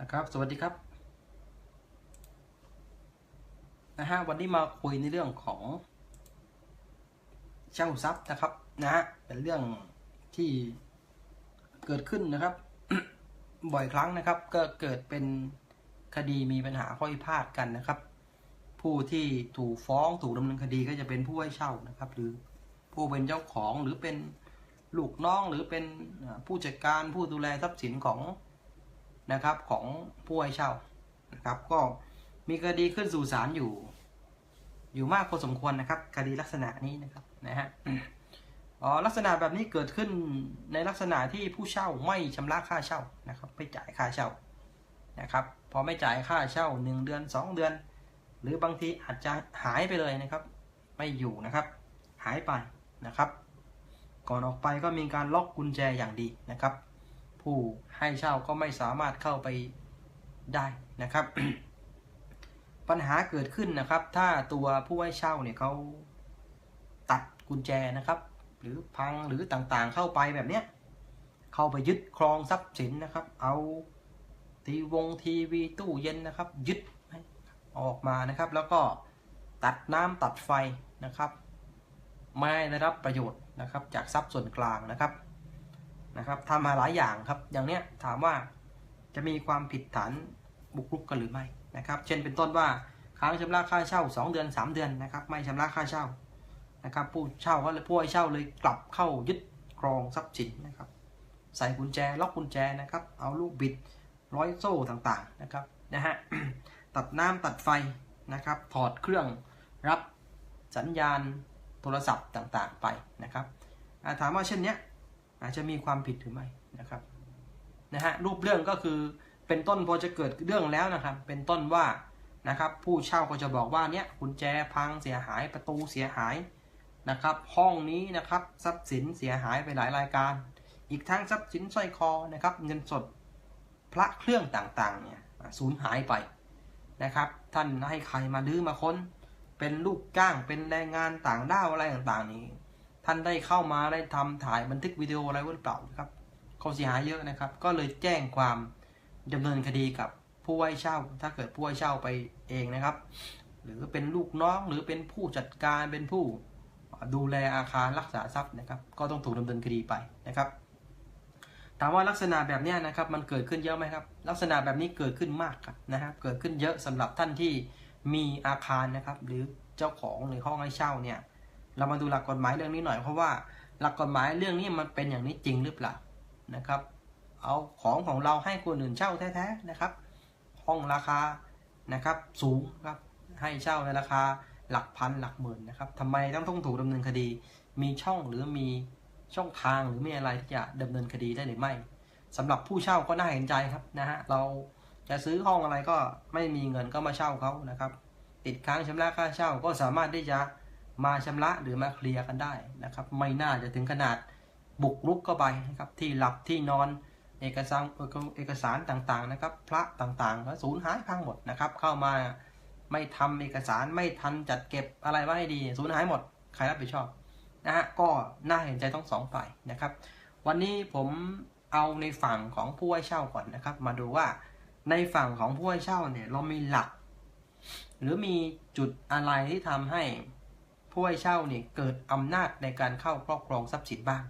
นะครับ สวัสดีครับนะฮะวันนี้มาคุยในเรื่องของเช่าทรัพย์นะครับนะฮะเป็นเรื่องที่เกิดขึ้นนะครับ บ่อยครั้งนะครับ ก็เกิดเป็นคดีมีปัญหาข้อพิพาทกันนะครับ ผู้ที่ถูกฟ้องถูกดำเนินคดีก็จะเป็นผู้ให้เช่านะครับ หรือผู้เป็นเจ้าของหรือเป็นลูกน้องหรือเป็นผู้จัดการผู้ดูแลทรัพย์สินของ นะครับของผู้ให้เช่านะครับ ก็มีคดีขึ้นสู่ศาลอยู่ อยู่มากพอสมควรนะครับ คดีลักษณะนี้นะครับนะฮะอ๋อลักษณะแบบนี้เกิดขึ้นในลักษณะที่ผู้เช่าไม่ชำระค่าเช่านะครับไม่จ่ายค่าเช่านะครับ พอไม่จ่ายค่าเช่าหนึ่งเดือนสองเดือน หรือบางทีอาจจะหายไปเลยนะครับ ไม่อยู่นะครับ หายไปนะครับ ก่อนออกไปก็มีการล็อกกุญแจอย่างดีนะครับ ผู้ให้เช่าก็ไม่สามารถเข้าไปได้นะครับ ปัญหาเกิดขึ้นนะครับ ถ้าตัวผู้ให้เช่าเนี่ยเขาตัดกุญแจนะครับ หรือพังหรือต่างๆเข้าไปแบบเนี้ยเข้าไปยึดครองทรัพย์สินนะครับ เอาทีวงทีวีตู้เย็นนะครับ ยึดออกมานะครับ แล้วก็ตัดน้ำตัดไฟนะครับ ไม่ได้รับประโยชน์นะครับ จากทรัพย์ส่วนกลางนะครับ นะครับทำมาหลายอย่างครับ อย่างเนี้ยถามว่าจะมีความผิดฐานบุกรุกกันหรือไม่นะครับ เช่นเป็นต้นว่าค้างชำระค่าเช่า 2 เดือน 3 เดือนนะครับ ไม่ชำระค่าเช่านะครับ ผู้เช่าก็เลยผู้ให้เช่าเลยกลับเข้ายึดครองทรัพย์สินนะครับ ใส่กุญแจล็อกกุญแจนะครับ เอาลูกบิดร้อยโซ่ต่างๆนะครับนะฮะตัดน้ำตัดไฟนะครับ ถอดเครื่องรับสัญญาณโทรศัพท์ต่างๆไปนะครับถามว่าเช่นเนี้ย อาจจะมีความผิดหรือไม่นะครับนะฮะรูปเรื่องก็คือเป็นต้นพอจะเกิดเรื่องแล้วนะครับ เป็นต้นว่านะครับผู้เช่าก็จะบอกว่าเนี้ยกุญแจพังเสียหายประตูเสียหายนะครับ ห้องนี้นะครับทรัพย์สินเสียหายไปหลายรายการ อีกทั้งทรัพย์สินสร้อยคอนะครับ เงินสดพระเครื่องต่างๆเนี่ยสูญหายไปนะครับ ท่านให้ใครมาดื้อมาค้น เป็นลูกจ้างเป็นแรงงานต่างด้าวอะไรต่างๆนี้ ท่านได้เข้ามาได้ทำถ่ายบันทึกวิดีโออะไรหรือเปล่าครับเขาเสียหายเยอะนะครับ ก็เลยแจ้งความดำเนินคดีกับผู้ให้เช่า ถ้าเกิดผู้ให้เช่าไปเองนะครับ หรือเป็นลูกน้องหรือเป็นผู้จัดการเป็นผู้ดูแลอาคารรักษาทรัพย์นะครับ ก็ต้องถูกดำเนินคดีไปนะครับ ถามว่าลักษณะแบบนี้นะครับ มันเกิดขึ้นเยอะไหมครับ ลักษณะแบบนี้เกิดขึ้นมากครับนะครับ เกิดขึ้นเยอะสำหรับท่านที่มีอาคารนะครับ หรือเจ้าของหรือห้องให้เช่าเนี่ย เรามาดูหลักกฎหมายเรื่องนี้หน่อยเพราะว่าหลักกฎหมายเรื่องนี้มันเป็นอย่างนี้จริงหรือเปล่านะครับ เอาของของเราให้คนอื่นเช่าแท้ๆนะครับ ห้องราคานะครับสูงครับให้เช่าในราคาหลักพันหลักหมื่นนะครับทำไมต้องต้องถูกดำเนินคดี มีช่องหรือมีช่องทางหรือมีอะไรที่จะดำเนินคดีได้หรือไม่สำหรับผู้เช่าก็น่าเห็นใจครับนะฮะเราจะซื้อห้องอะไรก็ไม่มีเงินก็มาเช่าเขานะครับ ติดค้างชำระค่าเช่าก็สามารถที่จะ มาชำระหรือมาเคลียร์กันได้นะครับ ไม่น่าจะถึงขนาดบุกรุกเข้าไปนะครับที่หลับที่นอนเอกสารเอกสารต่างๆนะครับ พระต่างๆก็สูญหายพังหมดนะครับ เข้ามาไม่ทำเอกสารไม่ทันจัดเก็บอะไรไว้ให้ดีสูญหายหมดใครรับผิดชอบนะฮะก็น่าเห็นใจต้องสองฝ่ายนะครับ วันนี้ผมเอาในฝั่งของผู้ให้เช่าก่อนนะครับ มาดูว่าในฝั่งของผู้ให้เช่าเนี่ยเรามีหลัก หรือมีจุดอะไรที่ทำให้ ผู้ให้เช่าเนี่ยเกิดอำนาจในการเข้าครอบครองทรัพย์สินบ้าง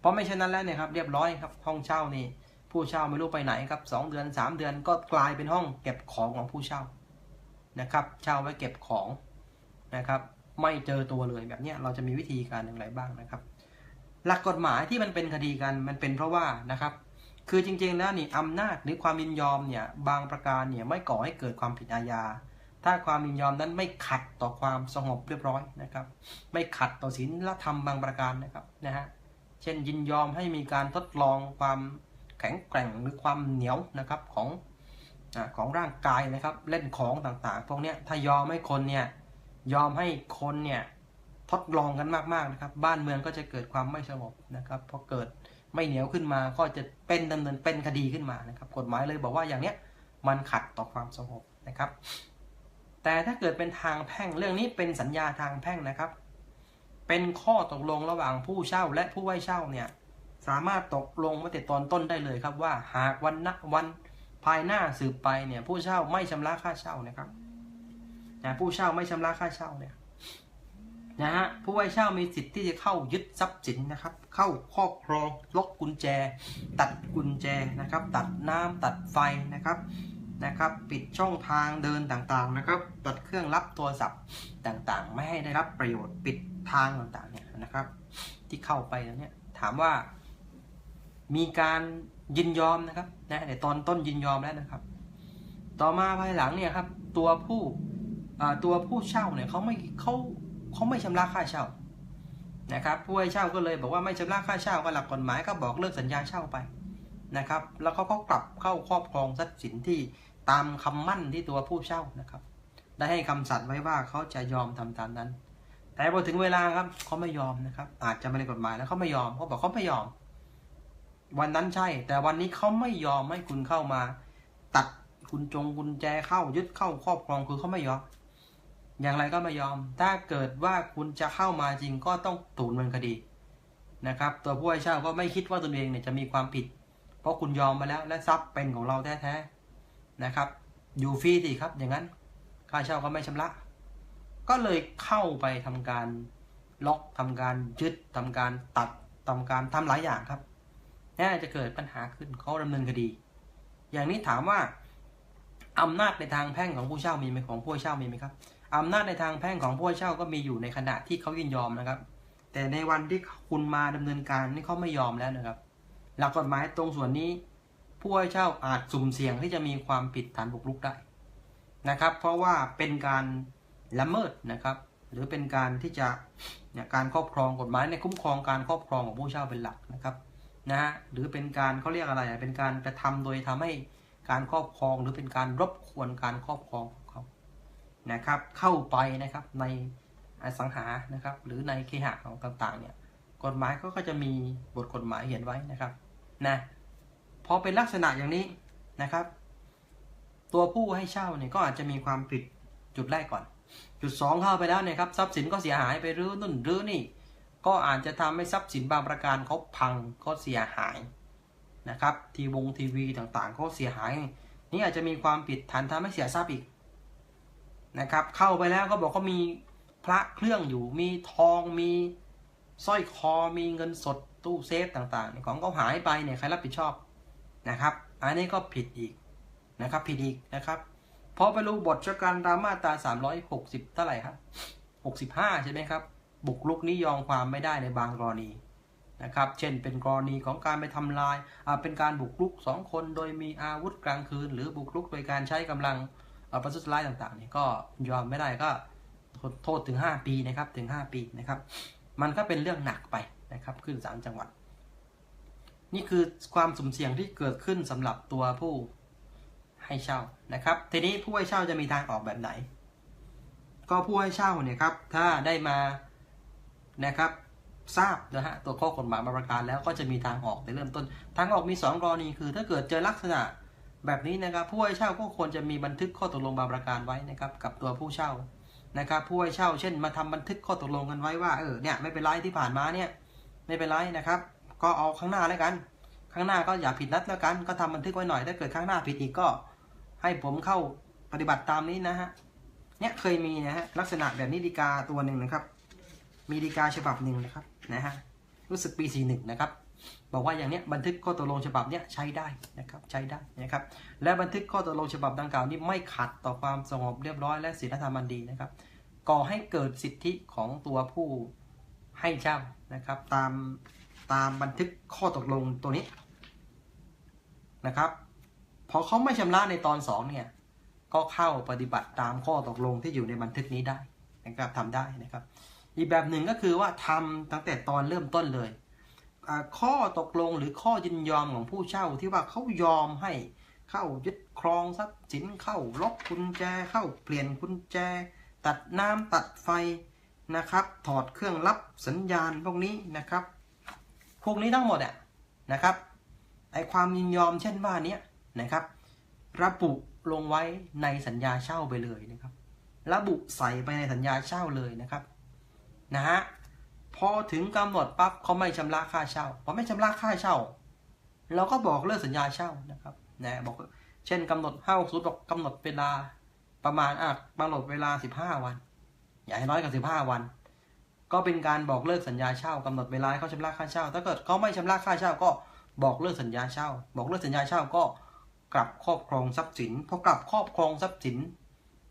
เพราะไม่เช่นนั้นแล้วเนี่ยครับเรียบร้อยครับห้องเช่านี่ผู้เช่าไม่รู้ไปไหนครับสองเดือนสามเดือนก็กลายเป็นห้องเก็บของของผู้เช่านะครับเช่าไว้เก็บของนะครับไม่เจอตัวเลยแบบนี้เราจะมีวิธีการอย่างไรบ้างนะครับ หลักกฎหมายที่มันเป็นคดีกันมันเป็นเพราะว่านะครับ คือจริงๆแล้วนี่อำนาจหรือความยินยอมเนี่ยบางประการเนี่ยไม่ก่อให้เกิดความผิดอาญา ถ้าความยินยอมนั้นไม่ขัดต่อความสงบเรียบร้อยนะครับ ไม่ขัดต่อศีลธรรมบางประการนะครับนะฮะเช่นยินยอมให้มีการทดลองความแข็งแกร่งหรือความเหนียวนะครับของอของร่างกายนะครับ เล่นของต่างๆ พวกนี้ถ้ายอมให้คนเนี่ยยอมให้คนเนี่ยทดลองกันมากๆนะครับ บ้านเมืองก็จะเกิดความไม่สงบนะครับพอเกิดไม่เหนียวขึ้นมาก็จะเป็นดำเนินเป็นคดีขึ้นมานะครับ กฎหมายเลยบอกว่าอย่างเนี้ยมันขัดต่อความสงบนะครับ แต่ถ้าเกิดเป็นทางแพ่งเรื่องนี้เป็นสัญญาทางแพ่งนะครับ เป็นข้อตกลงระหว่างผู้เช่าและผู้ให้เช่าเนี่ยสามารถตกลงมาแต่ตอนต้นได้เลยครับว่า หากวันนะวันภายหน้าสืบไปเนี่ยผู้เช่าไม่ชำระค่าเช่านะครับนะผู้เช่าไม่ชำระค่าเช่าเนี่ยนะฮะผู้ให้เช่ามีสิทธิ์ที่จะเข้ายึดทรัพย์สินนะครับ เข้าครอบครองล็อกกุญแจ ตัดกุญแจนะครับ ตัดน้ำตัดไฟนะครับ นะครับ ปิดช่องทางเดินต่างๆนะครับตัดเครื่องรับโทรศัพท์ต่างๆ ไม่ให้ได้รับประโยชน์ปิดทางต่างๆเนี่ยนะครับ ที่เข้าไปแล้วเนี่ยถามว่า มีการยินยอมนะครับนะในตอนต้นยินยอมแล้วนะครับ ต่อมาภายหลังเนี่ยครับ ตัวผู้ตัวผู้เช่าเนี่ยเขาไม่เขาเขาไม่ชำระค่าเช่านะครับผู้ให้เช่าก็เลยบอกว่าไม่ชำระค่าเช่าก็หลักกฎหมายก็บอกเลิกสัญญาเช่าไปนะครับ แล้วเขาก็กลับเข้าครอบครองทรัพย์สินที่ ตามคำมั่นที่ตัวผู้เช่านะครับ ได้ให้คำสัตย์ไว้ว่าเขาจะยอมทำตามนั้น แต่พอถึงเวลาครับเขาไม่ยอมนะครับ อาจจะไม่ได้กฎหมายแล้วเขาไม่ยอมเขาบอกเขาไม่ยอม วันนั้นใช่ แต่วันนี้เขาไม่ยอมให้คุณเข้ามา ตัดคุณจงกุญแจเข้ายึดเข้าครอบครองคือเขาไม่ยอม อย่างไรก็ไม่ยอม ถ้าเกิดว่าคุณจะเข้ามาจริงก็ต้องถูกดำเนินคดีนะครับ ตัวผู้ให้เช่าก็ไม่คิดว่าตนเองเนี่ยจะมีความผิด เพราะคุณยอมมาแล้วและทรัพย์เป็นของเราแท้ๆ นะครับอยู่ฟรีสิครับ อย่างนั้นค่าเช่าก็ไม่ชำระ ก็เลยเข้าไปทำการล็อกทำการยึดทำการตัดทำการทำหลายอย่างครับน่าจะเกิดปัญหาขึ้นเขาดำเนินคดี อย่างนี้ถามว่าอำนาจในทางแพ่งของผู้เช่ามีไหมของผู้เช่ามีไหมครับอำนาจในทางแพ่งของผู้เช่าก็มีอยู่ในขณะที่เขายินยอมนะครับ แต่ในวันที่คุณมาดำเนินการนี่เขาไม่ยอมแล้วนะครับ หลักกฎหมายตรงส่วนนี้ ผู้ให้เช่าอาจสุ่มเสี่ยงที่จะมีความผิดฐานบุกรุกได้นะครับ เพราะว่าเป็นการละเมิดนะครับ หรือเป็นการที่จะเนี่ยการครอบครองกฎหมายในคุ้มครองการครอบครองของผู้เช่าเป็นหลักนะครับนะฮะหรือเป็นการเขาเรียกอะไรเป็นการกระทำโดยทำให้การครอบครองหรือเป็นการรบกวนการครอบครองของเขานะครับ เข้าไปนะครับในอสังหานะครับ หรือในเคหะของต่างๆเนี่ยกฎหมายก็จะมีบทกฎหมายเขียนไว้นะครับนะ พอเป็นลักษณะอย่างนี้นะครับ ตัวผู้ให้เช่าเนี่ยก็อาจจะมีความผิดจุดแรกก่อน จุดสองเข้าไปแล้วเนี่ยครับทรัพย์สินก็เสียหายไปรื้อนู่นรื้อนี่ ก็อาจจะทำให้ทรัพย์สินบางประการเขาพังเขาเสียหายนะครับ ทีวงทีวีต่างๆเขาเสียหาย นี่อาจจะมีความผิดฐานทำให้เสียทรัพย์อีกนะครับ เข้าไปแล้วเขาบอกเขามีพระเครื่องอยู่มีทองมีสร้อยคอมีเงินสดตู้เซฟต่างๆ ของเขาหายไปเนี่ยใครรับผิดชอบ นะครับ อันนี้ก็ผิดอีกนะครับ ผิดอีกนะครับพอไปรู้บทชการตามมาตรา360 เท่าไหร่ครับ 65 ใช่ไหมครับ บุกรุกนี้ยอมความไม่ได้ในบางกรณีนะครับ เช่น เป็นกรณีของการไปทำลาย เป็นการบุกรุก 2 คนโดยมีอาวุธกลางคืน หรือบุกรุกโดยการใช้กำลังประทุษร้ายต่างๆนี่ก็ยอมไม่ได้ก็โทษถึง 5 ปีนะครับ ถึง 5 ปีนะครับ มันก็เป็นเรื่องหนักไปนะครับ ขึ้นศาลจังหวัด นี่คือความสุ่มเสี่ยงที่เกิดขึ้นสำหรับตัวผู้ให้เช่านะครับ ทีนี้ผู้ให้เช่าจะมีทางออกแบบไหน ก็ผู้ให้เช่าเนี่ยครับถ้าได้มานะครับทราบนะฮะตัวข้อกฎหมายมาประการแล้วก็จะมีทางออกในเริ่มต้น ทางออกมี 2 กรณีคือ ถ้าเกิดเจอลักษณะแบบนี้นะครับ ผู้ให้เช่าก็ควรจะมีบันทึกข้อตกลงบางประการไว้นะครับ กับตัวผู้เช่านะครับ ผู้ให้เช่า เช่น มาทำบันทึกข้อตกลงกันไว้ว่าเออเนี่ยไม่เป็นไรที่ผ่านมาเนี่ยไม่เป็นไรนะครับ ก็เอาข้างหน้าแล้วกัน ข้างหน้าก็อย่าผิดนัดแล้วกัน ก็ทำบันทึกไว้หน่อย ถ้าเกิดข้างหน้าผิดอีกก็ ให้ผมเข้าปฏิบัติตามนี้นะฮะ เนี่ยเคยมีนะฮะลักษณะแบบนี้ดีกาตัวหนึ่งนะครับ มีดีกาฉบับหนึ่งนะครับนะฮะรู้สึกปีสี่หนึ่งนะครับ บอกว่าอย่างเนี้ยบันทึกข้อตกลงฉบับเนี้ยใช้ได้นะครับใช้ได้นะครับ และบันทึกข้อตกลงฉบับดังกล่าวนี้ไม่ขัดต่อความสงบเรียบร้อยและศีลธรรมอันดีนะครับก่อให้เกิดสิทธิของตัวผู้ให้เช่านะครับ ตาม ตามบันทึกข้อตกลงตัวนี้นะครับพอเขาไม่ชำระในตอนสองเนี่ยก็เข้าปฏิบัติตามข้อตกลงที่อยู่ในบันทึกนี้ได้นะครับทำได้นะครับ อีกแบบหนึ่งก็คือว่าทำตั้งแต่ตอนเริ่มต้นเลยข้อตกลงหรือข้อยินยอมของผู้เช่าที่ว่าเขายอมให้เข้ายึดครองทรัพย์สินเข้าล็อกกุญแจเข้าเปลี่ยนกุญแจ ตัดน้ำตัดไฟนะครับ ถอดเครื่องรับสัญญาณพวกนี้นะครับ วกนี้ทั้งหมดอะนะครับไอความยินยอมเช่นว่านี้นะครับ ระบุลงไว้ในสัญญาเช่าไปเลยนะครับ ระบุใส่ไปในสัญญาเช่าเลยนะครับนะฮะพอถึงกำหนดปั๊บเขาไม่ชำระค่าเช่าพอไม่ชำระค่าเช่า เราก็บอกเลิกสัญญาเช่านะครับนะบอกเช่นกำหนดห้าหกศูนย์บอกกำหนดเวลาประมาณอะกำหนดเวลาสิบห้าวัน อย่าให้น้อยกว่าสิบห้าวัน ก็เป็นการบอกเลิกสัญญาเช่ากำหนดเวลาให้เขาชำระค่าเช่า ถ้าเกิดเขาไม่ชำระค่าเช่าก็บอกเลิกสัญญาเช่า บอกเลิกสัญญาเช่าก็กลับครอบครองทรัพย์สินพอกลับครอบครองทรัพย์สิน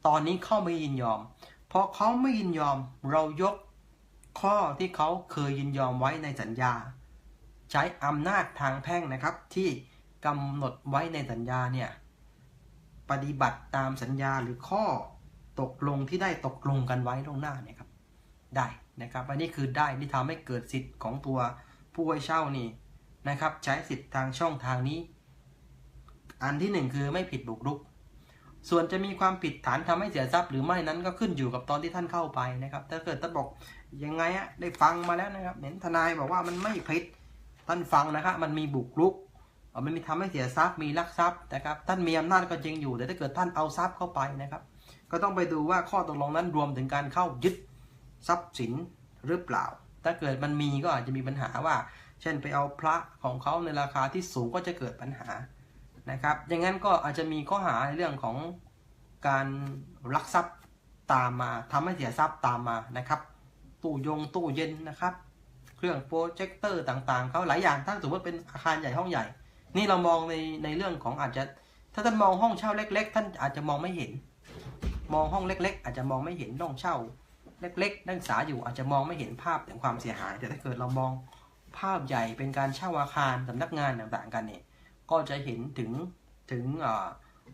ตอนนี้เขาไม่ยินยอมพอเขาไม่ยินยอมเรายกข้อที่เขาเคยยินยอมไว้ในสัญญา ใช้อำนาจทางแพ่งนะครับ ที่กำหนดไว้ในสัญญาเนี่ยปฏิบัติตามสัญญาหรือข้อตกลงที่ได้ตกลงกันไว้ล่วงหน้าเนี่ยครับได้ นะครับอันนี้คือได้ที่ทำให้เกิดสิทธิ์ของตัวผู้ให้เช่านี่นะครับ ใช้สิทธิ์ทางช่องทางนี้ อันที่หนึ่งคือไม่ผิดบุกรุก ส่วนจะมีความผิดฐานทำให้เสียทรัพย์หรือไม่นั้นก็ขึ้นอยู่กับตอนที่ท่านเข้าไปนะครับ ถ้าเกิดท่านบอกยังไงอะได้ฟังมาแล้วนะครับเห็นทนายบอกว่ามันไม่ผิดท่านฟังนะครับมันมีบุกรุกมันมีทำให้เสียทรัพย์มีลักทรัพย์นะครับ ท่านมีอำนาจก็จริงอยู่แต่ถ้าเกิดท่านเอาทรัพย์เข้าไปนะครับ ก็ต้องไปดูว่าข้อตกลงนั้นรวมถึงการเข้ายึด ทรัพย์สินหรือเปล่า ถ้าเกิดมันมีก็อาจจะมีปัญหาว่า เช่นไปเอาพระของเขาในราคาที่สูงก็จะเกิดปัญหานะครับอย่างนั้นก็อาจจะมีข้อหาในเรื่องของการลักทรัพย์ตามมาทำให้เสียทรัพย์ตามมานะครับ ตู้ยงตู้เย็นนะครับ เครื่องโปรเจคเตอร์ต่างๆเขาหลายอย่างถ้าสมมติเป็นอาคารใหญ่ห้องใหญ่ นี่เรามองในในเรื่องของอาจจะ ถ้าท่านมองห้องเช่าเล็ก ๆ ท่านอาจจะมองไม่เห็น มองห้องเล็ก ๆ อาจจะมองไม่เห็นห้องเช่า เล็กๆ นักศึกษาอยู่อาจจะมองไม่เห็นภาพถึงความเสียหาย แต่ถ้าเกิดเรามองภาพใหญ่เป็นการเช่าอาคารสำนักงานต่างๆกันเนี่ยก็จะเห็นถึงถึง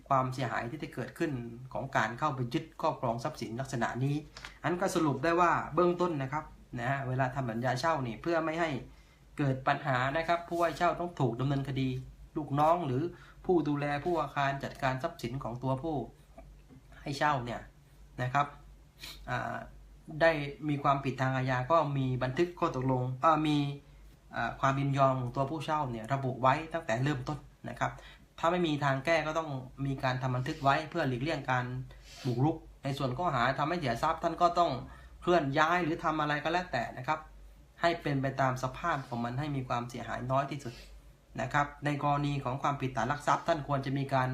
ความเสียหายที่จะเกิดขึ้นของการเข้าไปยึดครอบครองทรัพย์สินลักษณะนี้ อันก็สรุปได้ว่าเบื้องต้นนะครับนะฮะเวลาทำสัญญาเช่านี่เพื่อไม่ให้เกิดปัญหานะครับ ผู้ให้เช่าต้องถูกดำเนินคดี ลูกน้องหรือผู้ดูแลผู้อาคารจัดการทรัพย์สินของตัวผู้ให้เช่าเนี่ยนะครับ ได้มีความผิดทางอาญาก็มีบันทึกข้อตกลงมีความยินยอมของตัวผู้เช่าเนี่ยระบุไว้ตั้งแต่เริ่มต้นนะครับ ถ้าไม่มีทางแก้ก็ต้องมีการทำบันทึกไว้เพื่อหลีกเลี่ยงการบุกรุก ในส่วนข้อหาทำให้เสียทรัพย์ท่านก็ต้องเคลื่อนย้ายหรือทำอะไรก็แล้วแต่นะครับ ให้เป็นไปตามสภาพของมันให้มีความเสียหายน้อยที่สุดนะครับ ในกรณีของความผิดฐานลักทรัพย์ท่านควรจะมีการ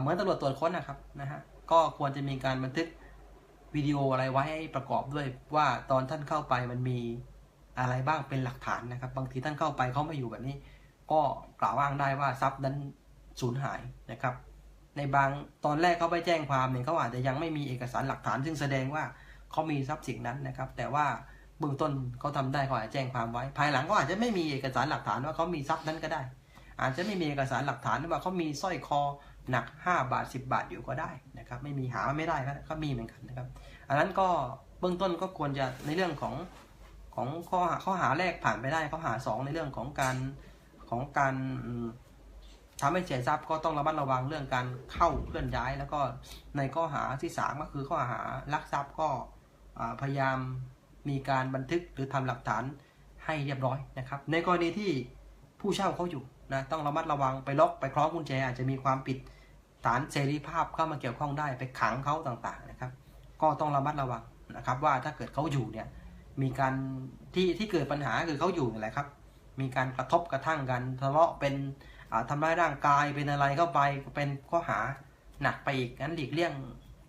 เหมือนตำรวจตรวจค้นนะครับนะฮะก็ควรจะมีการบันทึก วิดีโออะไรไว้ให้ประกอบด้วยว่าตอนท่านเข้าไปมันมีอะไรบ้างเป็นหลักฐานนะครับ บางทีท่านเข้าไปเขาไม่อยู่แบบนี้ ก็กล่าวอ้างได้ว่าทรัพย์นั้นสูญหายนะครับ ในบางตอนแรกเขาไปแจ้งความเนี่ยเขาอาจจะยังไม่มีเอกสารหลักฐาน ซึ่งแสดงว่าเขามีทรัพย์สินนั้นนะครับ แต่ว่าเบื้องต้นเขาทำได้เขาอาจจะแจ้งความไว้ ภายหลังก็อาจจะไม่มีเอกสารหลักฐานว่าเขามีทรัพย์นั้นก็ได้ อาจจะไม่มีเอกสารหลักฐานว่าเขามีสร้อยคอ หนัก 5 บาท 10 บาทอยู่ก็ได้นะครับไม่มีหาไม่ได้ก็ก็มีเหมือนกันนะครับ อันนั้นก็เบื้องต้นก็ควรจะในเรื่องของของข้อหาข้อหาแรกผ่านไปได้ข้อหาสองในเรื่องของการของการอืมทำให้เสียทรัพย์ก็ต้องระมัดระวังเรื่องการเข้าเคลื่อนย้าย แล้วก็ในข้อหาที่สามก็คือข้อหาลักทรัพย์ก็พยายามมีการบันทึกหรือทำหลักฐานให้เรียบร้อยนะครับ ในกรณีที่ผู้เช่าเขาอยู่นะต้องระมัดระวังไปล็อกไปคล้องกุญแจอาจจะมีความผิด ฐานเสรีภาพเข้ามาเกี่ยวข้องได้ไปขังเขาต่างๆนะครับ ก็ต้องระมัดระวังนะครับ ว่าถ้าเกิดเขาอยู่เนี่ยมีการที่ที่เกิดปัญหาคือเขาอยู่นี่แหละครับ มีการกระทบกระทั่งกันทะเลาะเป็นอ่าทำร้ายร่างกายเป็นอะไรเข้าไปเป็นข้อหาหนักไปอีกงั้นหลีกเลี่ยง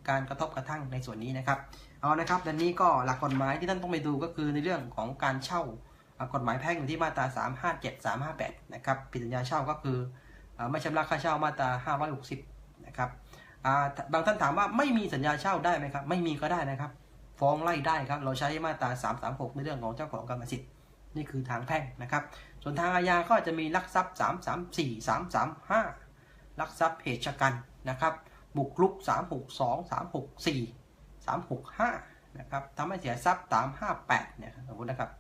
การกระทบกระทั่งในส่วนนี้นะครับ เอานะครับดังนี้ก็หลักกฎหมายที่ท่านต้องไปดูก็คือในเรื่องของการเช่ากฎหมายแพ่งอยู่ที่มาตรา 357 358 นะครับผิดสัญญาเช่าก็คือไม่ชำระค่าเช่ามาตรา 560 นะครับบางท่านถามว่าไม่มีสัญญาเช่าได้ไหมครับ ไม่มีก็ได้นะครับ ฟ้องไล่ได้ครับ เราใช้มาตรา 336 ในเรื่องของเจ้าของกรรมสิทธิ์นี่คือทางแพ่งนะครับ ส่วนทางอาญาก็จะมีลักทรัพย์ 334 335 ลักทรัพย์เหตุชะกันนะครับ บุกรุก 362 364 365 นะครับทำให้เสียทรัพย์ 358 เนี่ยสมมตินะครับ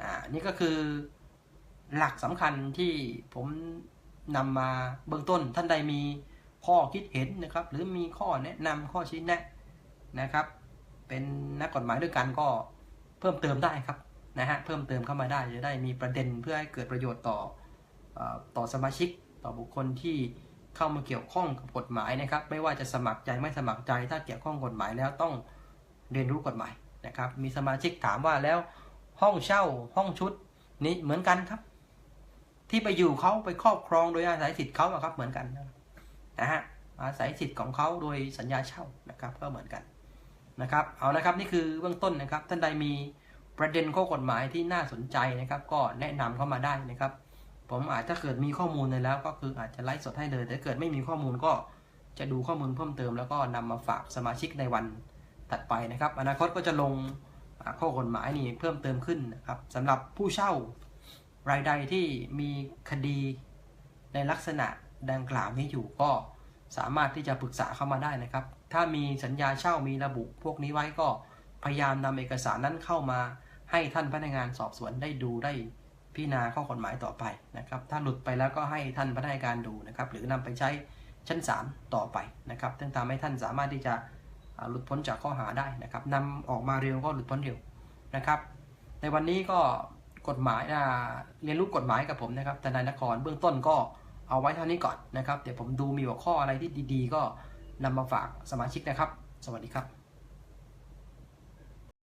อ่า นี่ก็คือหลักสำคัญที่ผมนำมาเบื้องต้นท่านใดมี ข้อคิดเห็นนะครับ หรือมีข้อแนะนำข้อชี้แนะนะครับ เป็นนักกฎหมายด้วยกันก็เพิ่มเติมได้ครับนะฮะเพิ่มเติมเข้ามาได้จะได้มีประเด็นเพื่อให้เกิดประโยชน์ต่ออต่อสมาชิกต่อบุคคลที่เข้ามาเกี่ยวข้องกับกฎหมายนะครับ ไม่ว่าจะสมัครใจไม่สมัครใจ ถ้าเกี่ยวข้องกฎหมายแล้วต้องเรียนรู้กฎหมายนะครับ มีสมาชิกถามว่าแล้วห้องเช่าห้องชุดนี้เหมือนกันครับ ที่ไปอยู่เขาไปครอบครองโดยอาศัยสิทธิ์เขาครับเหมือนกันนะครับ นะฮะอาศัยสิทธิ์ของเขาโดยสัญญาเช่านะครับก็เหมือนกันนะครับเอานะครับนี่คือเบื้องต้นนะครับ ท่านใดมีประเด็นข้อกฎหมายที่น่าสนใจนะครับ ก็แนะนำเข้ามาได้นะครับ ผมอาจถ้าเกิดมีข้อมูลในแล้ว ก็คืออาจจะไลฟ์สดให้เลยแต่เกิดไม่มีข้อมูลก็จะดูข้อมูลเพิ่มเติม แล้วก็นำมาฝากสมาชิกในวันถัดไปนะครับ อนาคตก็จะลงข้อกฎหมายนี่เพิ่มเติมขึ้นนะครับสำหรับผู้เช่ารายใดที่มีคดีในลักษณะ ดังกล่าวนี้อยู่ก็สามารถที่จะปรึกษาเข้ามาได้นะครับ ถ้ามีสัญญาเช่ามีระบุ พวกนี้ไว้ก็พยายามนำเอกสารนั้นเข้ามาให้ท่านพนักงานสอบสวนได้ดูได้พิจารณาข้อกฎหมายต่อไปนะครับ ถ้าหลุดไปแล้วก็ให้ท่านพนักงานดูนะครับ หรือนำไปใช้ชั้นศาลต่อไปนะครับซึ่งทำให้ท่านสามารถที่จะหลุดพ้นจากข้อหาได้นะครับนำออกมาเร็วก็หลุดพ้นเร็วนะครับ ในวันนี้ก็กฎหมายเรียนรู้กฎหมายกับผมนะครับทนายนครเบื้องต้นก็ เอาไว้เท่านี้ก่อนนะครับ เดี๋ยวผมดูมีหัวข้ออะไรที่ดีๆ ก็นำมาฝากสมาชิกนะครับ สวัสดีครับ